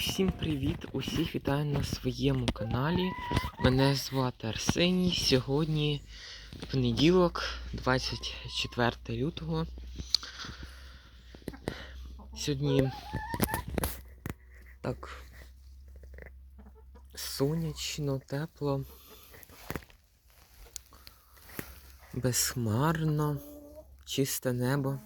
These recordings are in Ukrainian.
Усім привіт! Усіх вітаю на своєму каналі. Мене звати Арсеній. Сьогодні понеділок, 24 лютого. Сьогодні так сонячно, тепло, безхмарно, чисте небо.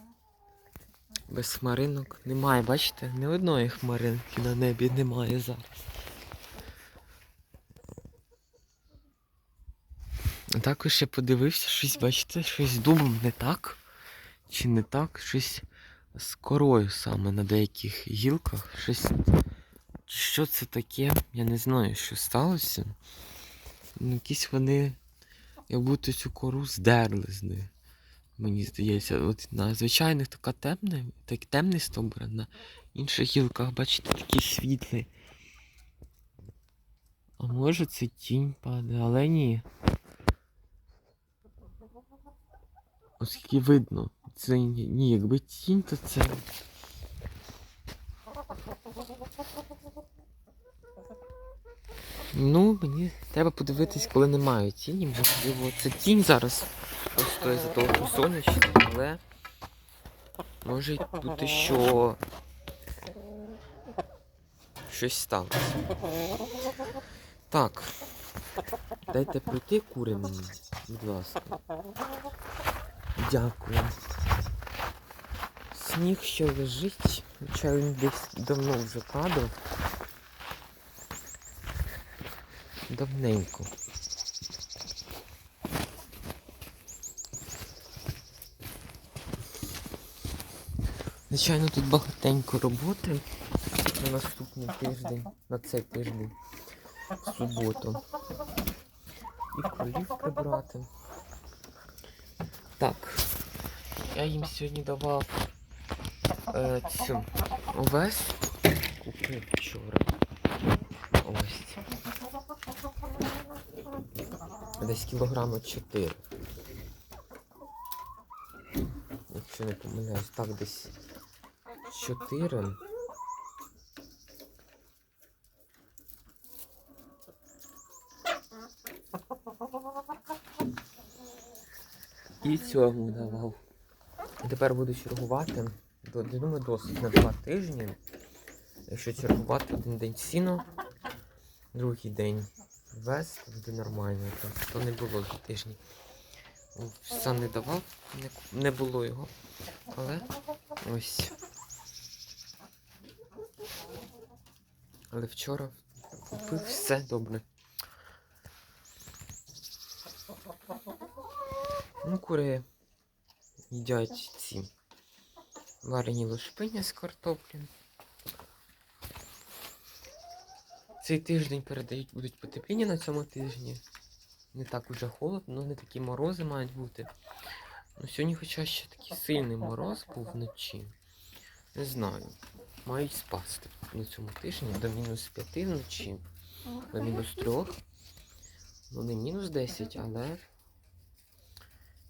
Без хмаринок немає, бачите? Ні одної хмаринки на небі немає зараз. Також я подивився, щось, бачите, щось з дубом не так. Чи не так? Щось з корою саме на деяких гілках. Щось. Що це таке? Я не знаю, що сталося. Ну, якісь вони, як будто цю кору здерли з них. Мені здається, от на звичайних така темна, так темний стовбур, на інших гілках, бачите, такі світлі. А може це тінь падає, але ні. Оскільки видно, це ні, якби тінь, то це. Ну, мені треба подивитись, коли немає тіні. Можливо, це тінь зараз. Просто того, що сонячно, але може бути, що щось сталося. Так. Дайте пройти кури мені, будь ласка. Дякую. Сніг ще лежить, хоча він десь давно вже падав. Давненько. Звичайно, тут багатенько роботи на наступний тиждень, на цей тиждень, в суботу. І колів прибрати. Так, я їм сьогодні давав е, цю овес. Купив вчора. Ось. Десь кілограма 4. Якщо не помиляюсь, так десь 4. І цьому давав. Тепер буду чергувати. Думаю, досить на два тижні. Якщо чергувати один день сіно, другий день вес, буде нормально. То, не було два тижні. Сам не давав, не було його. Але ось. Але вчора купив все добре. Ну, кури їдять ці варені лошпиня з картоплі. Цей тиждень передають, будуть потепління на цьому тижні. Не так уже холодно, не такі морози мають бути. Ну, сьогодні хоча ще такий сильний мороз був вночі. Не знаю. Мають спасти на цьому тижні до мінус 5 вночі, до мінус 3. Ну не мінус 10, але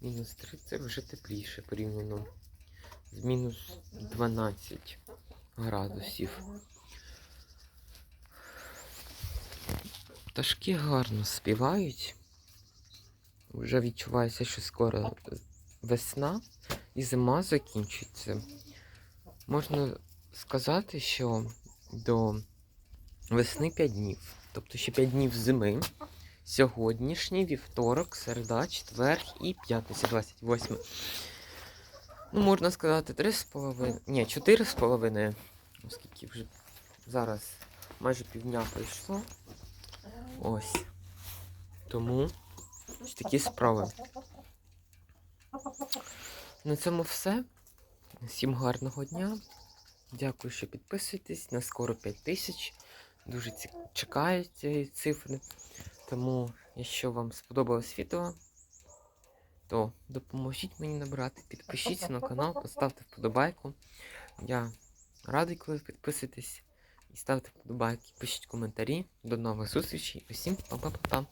мінус 3 це вже тепліше порівняно з мінус 12 градусів. Пташки гарно співають. Вже відчувається, що скоро весна і зима закінчиться. Можна сказати, що до весни 5 днів. Тобто ще 5 днів зими. Сьогоднішній вівторок, середа, четвер і п'ятниця 28. Ну, можна сказати, 3,5. Ні, 4,5. Оскільки вже зараз майже півдня пройшло. Ось. Тому такі справи. На цьому все. Всім гарного дня. Дякую, що підписуєтесь. На скоро 5 тисяч. Дуже ці... чекаю цієї цифри. Тому, якщо вам сподобалось відео, то допоможіть мені набрати. Підпишіться на канал, поставте вподобайку. Я радий, коли підписуєтесь і ставте вподобайки. Пишіть коментарі. До нових зустрічей. Усім па-па-па-па.